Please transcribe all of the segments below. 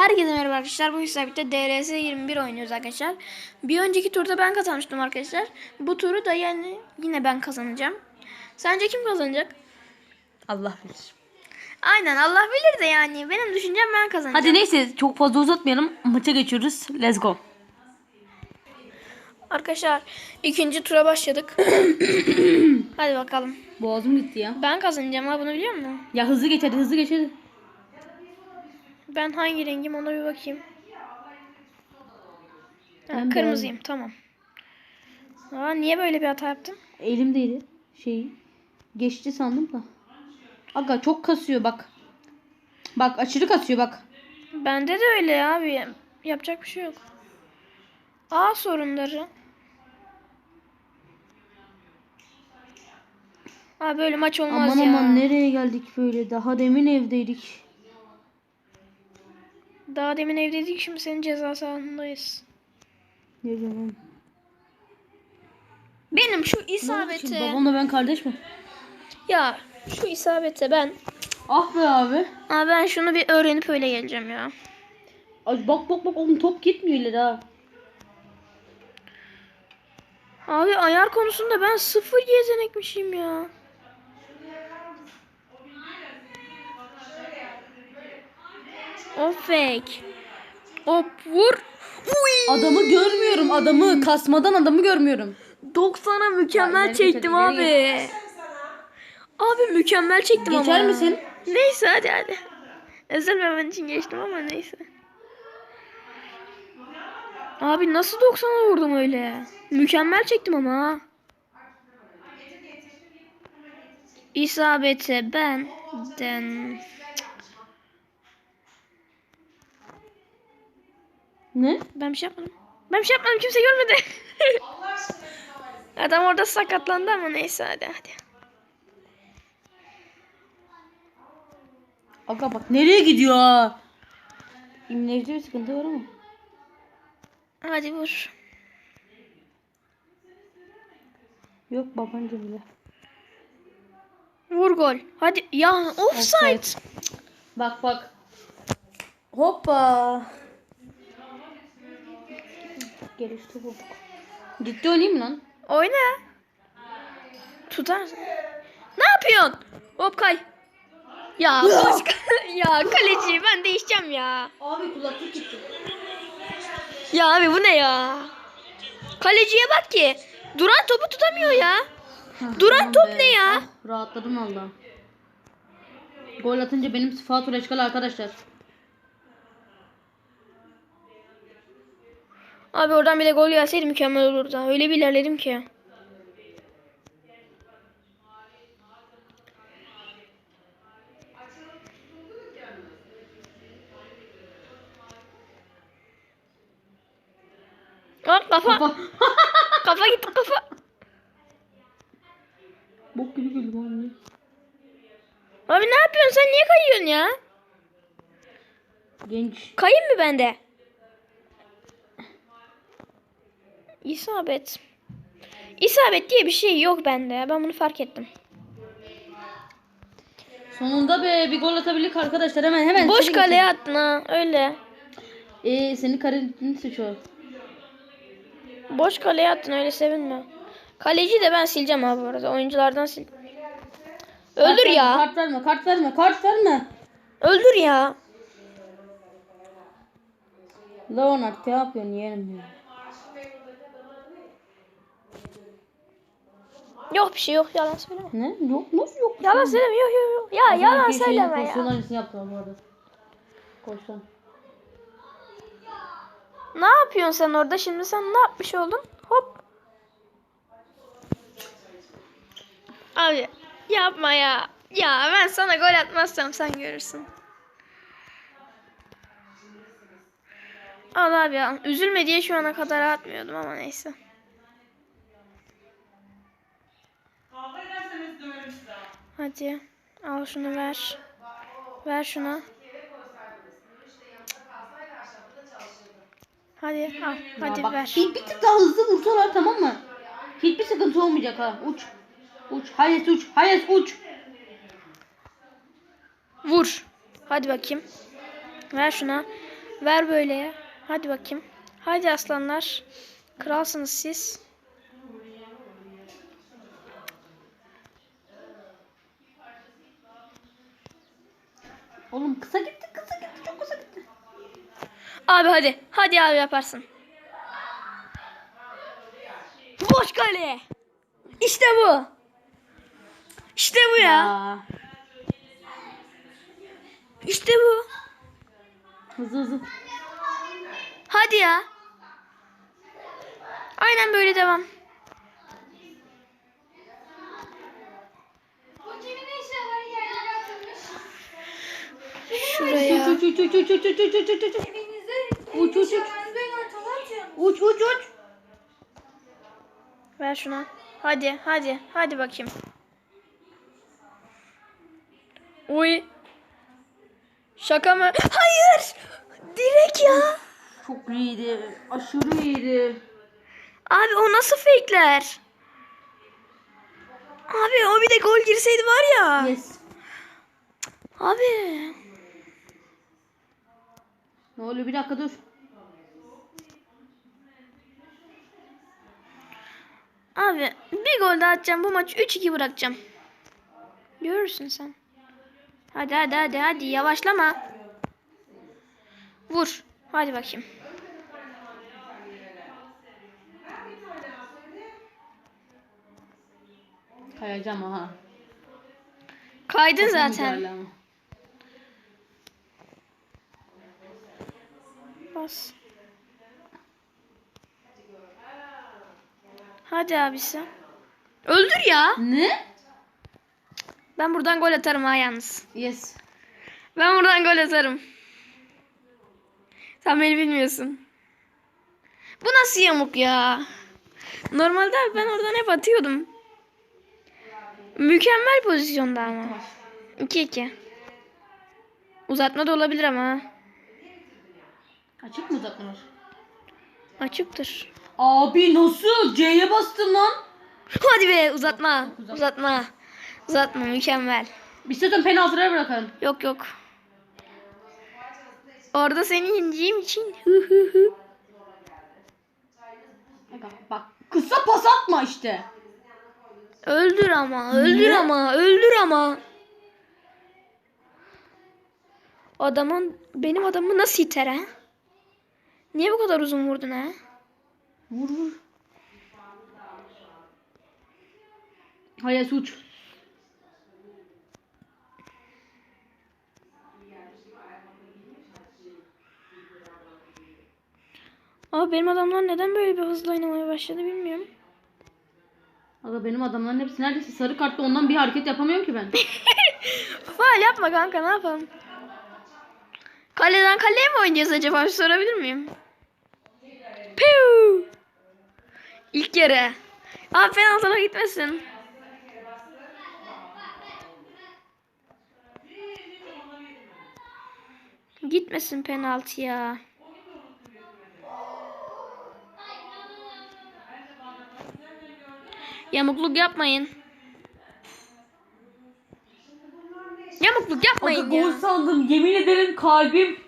Herkese merhaba arkadaşlar. Bu hesapta DRS 21 oynuyoruz arkadaşlar. Bir önceki turda ben kazanmıştım arkadaşlar. Bu turu da yani yine ben kazanacağım. Sence kim kazanacak? Allah bilir. Aynen Allah bilir de yani. Benim düşüncem ben kazanacağım. Hadi neyse çok fazla uzatmayalım. Maça geçiyoruz. Let's go. Arkadaşlar ikinci tura başladık. Hadi bakalım. Boğazım gitti ya. Ben kazanacağım ha bunu biliyor musun? Ya hızlı geç hadi hızlı geç hadi. Ben hangi rengim ona bir bakayım. Ha, Ben kırmızıyım tamam. Aa, niye böyle bir hata yaptım? Elimdeydi şeyi. Geçti sandım da. Aga çok kasıyor bak. Bak aşırı kasıyor bak. Bende de öyle abi. Yapacak bir şey yok. A sorunları. Aa böyle maç olmaz aman ya. aman nereye geldik böyle? Daha demin evdeydik. Daha demin evdeydik şimdi senin ceza sahasındayız. Ne zaman? Benim şu isabete babamla ben kardeş mi? ya şu isabete ben Ah be abi. Aa, ben şunu bir öğrenip öyle geleceğim ya. Ay bak bak bak oğlum top gitmiyor ileri ha. Abi ayar konusunda ben sıfır yetenekmişim ya. O fake. Hop vur. Uy. Adamı görmüyorum adamı. Kasmadan adamı görmüyorum. 90'a Ya, mükemmel ileri çektim abi. Abi mükemmel çektim ama. Geçer misin? Neyse hadi hadi. Üzülmemen için geçtim ama neyse. Abi nasıl 90'a vurdum öyle? Mükemmel çektim ama. İsabete benden. Ne? Ben bir şey yapmadım. Ben bir şey yapmadım kimse görmedi. Adam orada sakatlandı ama neyse hadi hadi. Aga bak nereye gidiyor ha? İmlejde bir sıkıntı var ama. Hadi vur. Yok babanca bile. Vur gol. Hadi ya offside. Offside. Bak bak. Hoppa. Gelişti bulduk. Ciddi oynayayım mı lan? Oyna. Tutarsın. Ne yapıyorsun? Hop kay. Ya boş ya kaleci ben değişeceğim ya. Abi kulaklık gitti. Ya abi bu ne ya? Kaleciye bak ki. Duran topu tutamıyor ya. Duran top ne ya? Ah, rahatladım valla. Gol atınca benim sıfatı reçkal arkadaşlar. Abi oradan bir de gol gelseydi mükemmel olurdu. Öyle bir ilerledim ki. Kafa. Kafa. Kafa gitti kafa. Bok gibi güldüm oğlum. Abi ne yapıyorsun sen niye kayıyorsun ya? Genç. Kayayım mı ben de? İsabet. İsabet diye bir şey yok bende. Ben bunu fark ettim. Sonunda be bir gol atabildik arkadaşlar hemen hemen. Boş kaleye attın ha. Öyle. Eee senin kalenin suçu. Boş kaleye attın öyle sevinme. Kaleci de ben sileceğim abi bu arada. Oyunculardan sil. Öldür Kart verme, ya. Kart verme kart verme kart verme. Öldür ya. Leonard ne yapıyorsun yeğenim ya. Yok bir şey yok. Yalan söyleme. Ne? Yok nasıl yok? Yalan söyleme. Yok yok yok. Ya yalan söyleme ya. Pozisyonlarını yaptılar bu arada. Koştan. Ne yapıyorsun sen orada? Şimdi sen ne yapmış oldun? Hop. Abi yapma ya. Ya ben sana gol atmazsam sen görürsün. Al abi al. Üzülme diye şu ana kadar atmıyordum ama neyse. Hadi. Al şunu ver. Ver şuna. Hadi al. Hadi bak, ver. Bir, bir tık daha hızlı vursalar tamam mı? Hiçbir sıkıntı olmayacak ha. Uç. Uç. Hayes uç. Hayes uç. Vur. Hadi bakayım. Ver şuna. Ver böyle. Hadi bakayım. Hadi aslanlar. Kralsınız siz. Oğlum kısa gitti kısa gitti çok kısa gitti. Abi hadi. Hadi abi yaparsın. Boş kale. İşte bu. İşte bu ya. Ya. İşte bu. Hızlı hızlı. Hadi ya. Aynen böyle devam. Şuraya. Uç uç uç uç uç uç uç uç uç uç. Evinizde Uç, uç, uç. Uç uç uç. Ver şuna. Hadi hadi. Hadi bakayım. Uy. Şaka mı? Hayır. Direkt ya. Çok iyiydi. Aşırı iyiydi. Abi o nasıl fake'ler? Abi o bir de gol girseydi var ya. Yes. Abi. Ne oluyor bir dakika dur. Abi bir gol daha atacağım bu maçı 3-2 bırakacağım. Görürsün sen. Hadi hadi hadi hadi yavaşlama. Vur. Hadi bakayım. Kayacağım aha. Kaydın Çok zaten. güzel ama. Bas. Hadi abisi. Öldür ya. Ne? Ben buradan gol atarım ha yalnız. Yes. Ben buradan gol atarım. Sen beni bilmiyorsun. Bu nasıl yamuk ya? Normalde ben oradan hep atıyordum. Mükemmel pozisyonda ama. 2-2. Uzatma da olabilir ama. Açık mı uzatmalar? Açıktır. Abi nasıl? C'ye bastın lan. Hadi be uzatma. Uzat. Uzatma. Uzatma mükemmel. İstiyorsan penaltılara bırakalım. Yok yok. Orada seni yeneceğim için. Hı hı hı. Bak, kısa pas atma işte. Öldür ama, öldür ama, öldür ama. Adamın, benim adamı nasıl iter ha? Niye bu kadar uzun vurdun ha? Vur vur. Hayır suç. Abi benim adamlar neden böyle bir hızlı oynamaya başladı bilmiyorum. Aga benim adamların hepsi neredeyse sarı kartlı ondan bir hareket yapamıyorum ki ben. Faal yapma kanka ne yapalım? Kaleden kaleye mi oynayacağız acaba? Sorabilir miyim? Piu! İlk yarı. Abi penaltılara gitmesin. Gitmesin penaltı ya. Yamukluk yapmayın. Ya. gol sandım yemin ederim kalbim.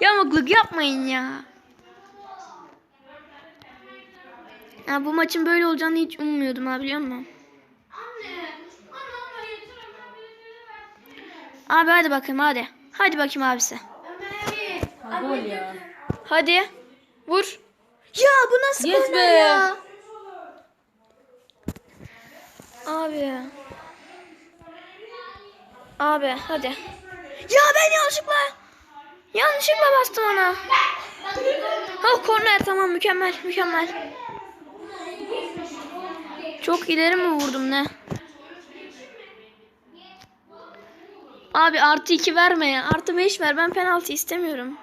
Yamukluk yapmayın ya. Ya bu maçın böyle olacağını hiç ummuyordum ha biliyor musun? Abi hadi bakayım hadi. Hadi bakayım abisi. Ömer abi. Ha, gol ya. Hadi. Vur. Ya bu nasıl Yes be. ya? Abi. Abi hadi. Ya ben yanlışlıkla yanlışlıkla bastım ona. Ha korner tamam mükemmel mükemmel. Çok ileri mi vurdum ne? Abi artı 2 verme ya. Artı 5 ver. Ben penaltı istemiyorum.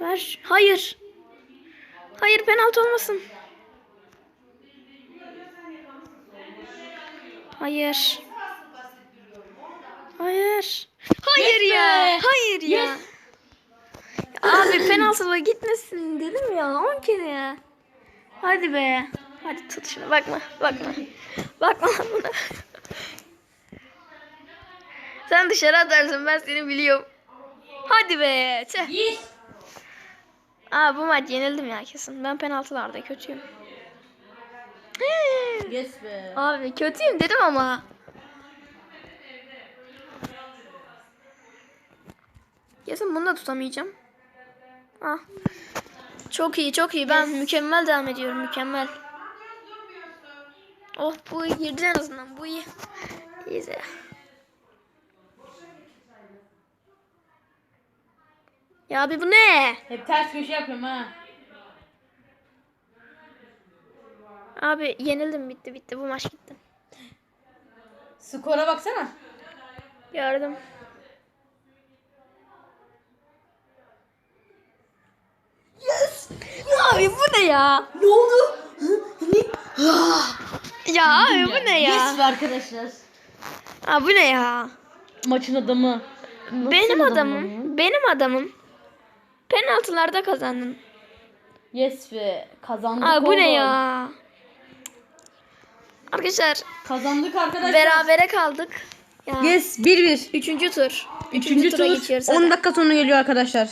Ver. Hayır. Hayır penaltı olmasın. Hayır. Hayır. Hayır Yes ya. be. Hayır ya. Abi penaltıla gitmesin dedim ya. 10 kere ya. Hadi be. Hadi tut şunu. Bakma. Bakma. Bakma lan buna. Sen dışarı atarsın ben seni biliyorum. Hadi be. Yes. Aa bu maç yenildim ya kesin. Ben penaltılarda kötüyüm. Yes be. Abi kötüyüm dedim ama. Kesin bunu da tutamayacağım. Ah. Çok iyi çok iyi. Ben mükemmel devam ediyorum. Mükemmel. Oh bu iyi girdi en azından. Bu iyi. İyice. Ya abi bu ne? Hep ters köşe yapıyorum ha. Abi yenildim bitti bitti. Bu maç gitti. Skora baksana. Gördüm. Yes. Abi bu ne ya? Ne oldu? Ya abi bu ne ya? Yes be arkadaşlar. Aa bu ne ya? Maçın adamı. Benim Nasıl adamım. ya? Benim adamım. Penaltılarda kazandın. Yes be. Kazandık Aa bu oğlum. ne ya? Arkadaşlar Kazandık arkadaşlar. berabere kaldık. Ya. Yes 1-1. Üçüncü tur. Üçüncü tura tur geçiyoruz. 10 hadi. dakika sonra geliyor arkadaşlar.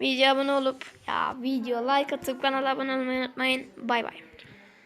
Video abone olup ya video like atıp kanala abone olmayı unutmayın. Bay bay.